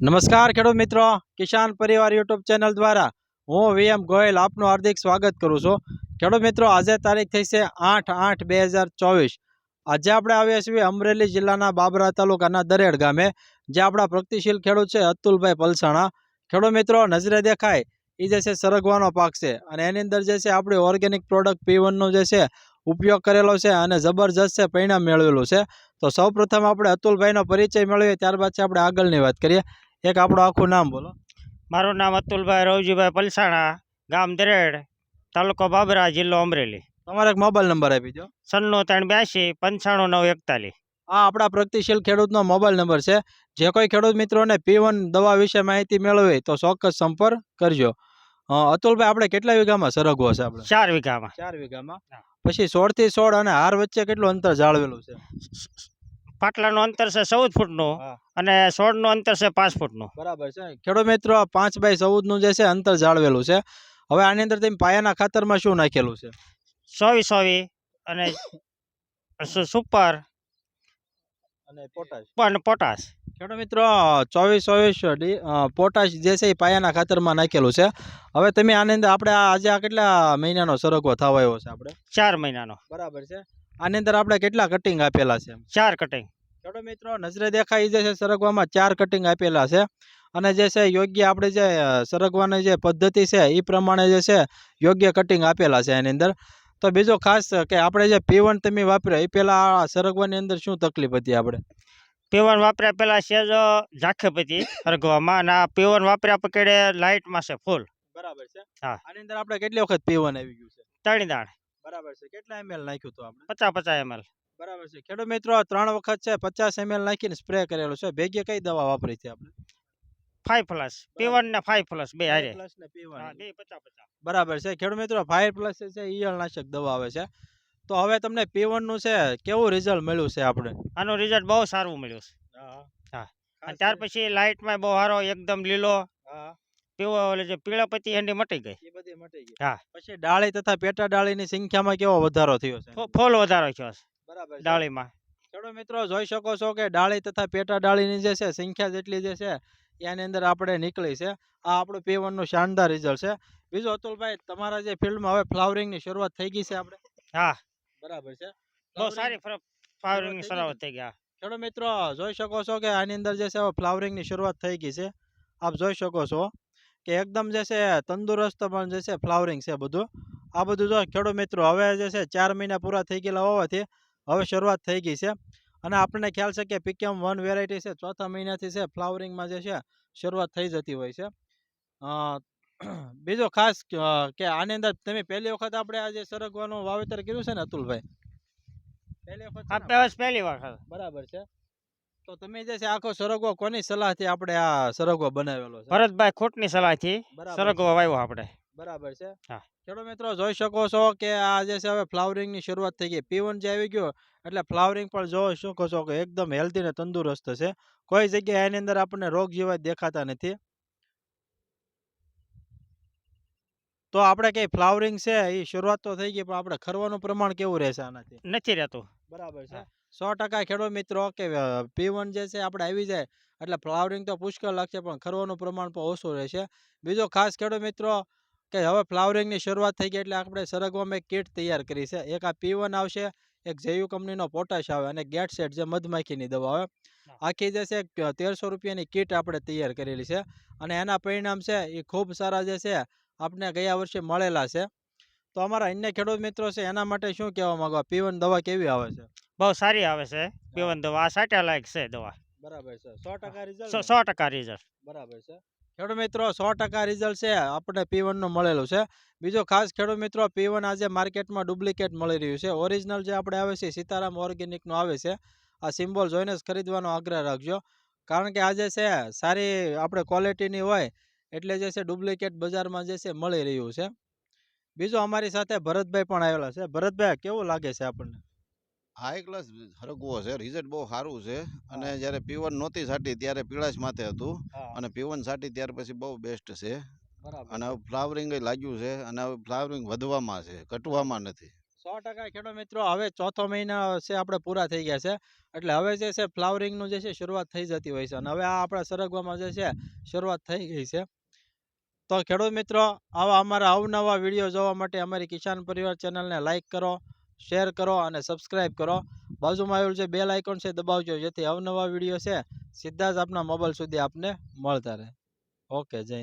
નમસ્કાર ખેડૂત મિત્રો, કિસાન પરિવાર યુટ્યુબ ચેનલ દ્વારા હું વીએમ ગોયલ આપનું હાર્દિક સ્વાગત કરું છું. ખેડૂત મિત્રો, આજે તારીખ થઈ છે આઠ આઠ બે આજે આપણે આવ્યા છીએ અમરેલી જિલ્લાના બાબરા તાલુકાના દરેડ ગામે, જે આપણા પ્રગતિશીલ ખેડૂત છે અતુલભાઈ પલસાણા. ખેડૂત મિત્રો, નજરે દેખાય એ જે છે સરગવાનો પાક છે અને એની અંદર જે છે આપણી ઓર્ગેનિક પ્રોડક્ટ પી વનનો જે છે ઉપયોગ કરેલો છે અને જબરજસ્ત છે પરિણામ મેળવેલું છે. તો સૌ પ્રથમ આપણે અતુલભાઈનો પરિચય મેળવીએ, ત્યારબાદ છે આપણે આગળની વાત કરીએ. એક આપણું આખું નામ બોલો. મારું નામ અતુલભાઈ રવજીભાઈ પલસાણા ગામ દરેડ તાલુકો બાબરા જિલ્લો અમરેલી. તમારો એક મોબાઈલ નંબર આપી દો. સન્નો ત્રણ બ્યાસી પંચાણું નવ એકતાલીસ. આ આપણા પ્રગતિશીલ ખેડૂતનો મોબાઈલ નંબર છે. જે કોઈ ખેડૂત મિત્રોને પી દવા વિશે માહિતી મેળવી તો ચોક્કસ સંપર્ક કરજો. અતુલભાઈ આપણે કેટલા વીઘામાં સરગવો છે આપણે? ચાર વીઘામાં. ચાર વીઘામાં. પછી સોળથી સોળ અને હાર વચ્ચે કેટલું અંતર જાળવેલું છે? પાટલાનું અંતર છે ચૌદ ફૂટનું અને સોળનું અંતર છે પાંચ ફૂટનું. બરાબર છે. ખેડૂત મિત્રો પાંચ બાય ચૌદનું જે છે અંતર જાળવેલું છે. હવે આની અંદર તમે પાયાના ખાતરમાં શું નાખેલું છે? સોવી સોવી અને સુપર અને પોટાશ. અને પોટાશ. ખેડૂત મિત્રો ચોવીસ ચોવીસ પોટાશ જે છે એ પાયાના ખાતરમાં નાખેલું છે. હવે તમે આની અંદર આપણે આજે આ કેટલા મહિનાનો સરગવો થવા આવ્યો છે આપણે? ચાર મહિનાનો. બરાબર છે. આની અંદર આપણે કેટલા કટિંગ આપેલા છે? ચાર કટિંગ ખેડૂત મિત્રો નજરે દેખાય જે છે સરગવામાં ચાર કટિંગ આપેલા છે. અને જે છે યોગ્ય આપણે જે સરગવાની જે પદ્ધતિ છે એ પ્રમાણે જે છે યોગ્ય કટિંગ આપેલા છે એની અંદર. તો બીજો ખાસ કે આપણે જે પીવન તમે વાપર્યો એ પહેલાં સરગવાની અંદર શું તકલીફ હતી આપણે? પીવન વાપર્યા પેલા સેજ ઝાંખે પછી સરગવામાં અને આ પીવન વાપર્યા પકડે લાઇટમાં છે ફૂલ બરાબર છે. હા. આની અંદર આપણે કેટલી વખત પીવન આવી ગયું છે? ત્રણ દાણ. બરાબર છે. કેટલા એમએલ નાખ્યું હતું આપણે? પચાસ પચાસ એમએલ બરાબર છે. ખેડૂત મિત્રો ત્રણ વખત છે પચાસ એમએલ નાખીને સ્પ્રે કરેલો છે. ભેગે કઈ દવા વાપરી છે આપણે? ફાઈવ પ્લસ પીવન ને ફાઈવ પ્લસ બે હારે. પ્લસ ને પીવન બે પચાસ પચાસ. બરાબર છે. ખેડૂત મિત્રો ફાઈવ પ્લસ છે ઈયળ નાશક દવા આવે છે. તો હવે તમને પીવનનું છે કેવું રિઝલ્ટ મળ્યું છે આપણે? આનું રિઝલ્ટ બહુ સારું મળ્યું છે. હા. અને ત્યાર પછી લાઇટમાં બહુ સારો એકદમ લીલો. પીવો ઓલે જે પીળા પતી એની મટી ગઈ. એ બધી મટી ગઈ. હા. પછી ડાળી તથા પેટા ડાળીની સંખ્યામાં કેવો વધારો થયો છે? ફૂલ વધારો થયો છે બરાબર ડાળીમાં. ખેડૂત મિત્રો જોઈ શકો છો કે ડાળી તથા પેટા ડાળીની જે છે સંખ્યા જેટલી જે છે એની અંદર આપણે નીકળી છે. આ આપણું P1 નું શાનદાર રિઝલ્ટ છે. બીજું અતુલભાઈ તમારા જે ફિલ્ડમાં હવે ફ્લાવરિંગની શરૂઆત થઈ ગઈ છે આપણે? હા. બરાબર છે. બહુ સારી ફ્લાવરિંગ શરૂઆત થઈ ગયા ખેડૂત મિત્રો જોઈ શકો છો કે આની અંદર જે છે ફ્લાવરિંગની શરૂઆત થઈ ગઈ છે. આપ જોઈ શકો છો કે એકદમ જે છે તંદુરસ્ત પણ જે છે ફ્લાવરિંગ છે બધું. આ બધું જો ખેડૂત મિત્રો હવે જે છે ચાર મહિના પૂરા થઈ ગયેલા હોવાથી હવે શરૂઆત થઈ ગઈ છે. અને આપણને ખ્યાલ છે કે પીકેમ વન વેરાયટી છે ચોથા મહિનાથી છે ફ્લાવરિંગમાં જે છે શરૂઆત થઈ જતી હોય છે. બીજો ખાસ કે આની અંદર તમે પહેલી વખત આપણે આ જે સરગવાનું વાવેતર કર્યું છે ને અતુલભાઈ? પહેલી વખત આ પહેલી વખત. બરાબર છે. તો તમે જે છે આખો સરગવો કોની સલાહથી આપણે આ સરગવો બનાવેલો છે? ભરતભાઈ ખોટની સલાહથી સરગવો વાવ્યો આપણે. બરાબર છે. હા. ખેડો મિત્રો જોઈ શકો છો કે આ જે છે હવે ફ્લાવરિંગની શરૂઆત થઈ ગઈ. પીવન જે આવી ગયો એટલે ફ્લાવરિંગ પણ જોઈ શકો છો કે એકદમ હેલ્ધી ને તંદુરસ્ત છે. કોઈ જગ્યાએ એની અંદર આપણને રોગ જેવા દેખાતા નથી. તો આપણે કઈ ફ્લાવરિંગ છે એ શરૂઆત તો થઈ ગઈ પણ આપણે ખરવાનું પ્રમાણ કેવું રહેશે આનાથી? નથી રહેતું. બરાબર છે. સો ટકા ખેડૂત મિત્રો કે પી વન જે છે આપણે આવી જાય એટલે ફ્લાવરિંગ તો પુષ્કળ લાગશે પણ ખરવાનું પ્રમાણ પણ ઓછું રહેશે. બીજો ખાસ ખેડૂત મિત્રો કે હવે ફ્લાવરિંગની શરૂઆત થઈ ગઈ એટલે આપણે સરગવામાં એક કીટ તૈયાર કરી છે. એક આ પીવન આવશે એક જેયુ કંપનીનો પોટાશ આવે અને ગેટ સેટ જે મધમાખીની દવા આવે. આખી જે છે તેરસો રૂપિયાની કીટ આપણે તૈયાર કરેલી છે અને એના પરિણામ છે એ ખૂબ સારા જે છે આપણે ગયા વર્ષે મળેલા છે. તો અમારા અન્ય ખેડૂત મિત્રો છે એના માટે શું કહેવા માગવા પીવન દવા કેવી આવે છે? બહુ સારી આવે છે પીવન દવા. આ સાટા લાયક છે દવા. બરાબર છે. સો ટકા રિઝલ્ટ સો ટકા રિઝલ્ટ બરાબર છે. ખેડૂત મિત્રો સો ટકા રિઝલ્ટ છે. આપણે પીવનનું મળેલું છે. બીજો ખાસ ખેડૂત મિત્રો પી વન આજે માર્કેટમાં ડુપ્લિકેટ મળી રહ્યું છે. ઓરિજિનલ જે આપણે આવે છે સીતારામ ઓર્ગેનિકનું આવે છે. આ સિમ્બોલ જોઈને જ ખરીદવાનો આગ્રહ રાખજો. કારણ કે આજે છે સારી આપણે ક્વોલિટીની હોય એટલે જે છે ડુપ્લિકેટ બજારમાં જે છે મળી રહ્યું છે. બીજું અમારી સાથે ભરતભાઈ પણ આવેલા છે. ભરતભાઈ કેવું લાગે છે આપણને? હાઈ ક્લાસ હરગવો છે રિઝલ્ટ બહુ સારું છે. અને જ્યારે પીવન નહોતી સાટી ત્યારે પીળાશ માથે હતું. અને પીવન સાટી ત્યાર પછી બહુ બેસ્ટ છે. અને હવે ફ્લાવરિંગ લાગ્યું છે અને હવે ફ્લાવરિંગ વધવામાં છે ઘટવામાં નથી. સો ટકા ખેડૂત મિત્રો હવે ચોથો મહિના છે આપણે પૂરા થઈ ગયા છે. એટલે હવે જે છે ફ્લાવરિંગનું જે છે શરૂઆત થઈ જતી હોય છે. અને હવે આ આપણા સરગવામાં જે છે શરૂઆત થઈ ગઈ છે. તો ખેડૂત મિત્રો આવા અમારા અવનવા વીડિયો જોવા માટે અમારી કિસાન પરિવાર ચેનલને લાઈક કરો. શેર કરો અને સબસ્ક્રાઈબ કરો બાજુમાં આવેલું છે બેલ આઇકોન છે દબાવજો, જેથી અવનવા વીડિયો છે સીધા જ આપના મોબાઈલ સુધી આપને મળતા રહે ઓકે, જય.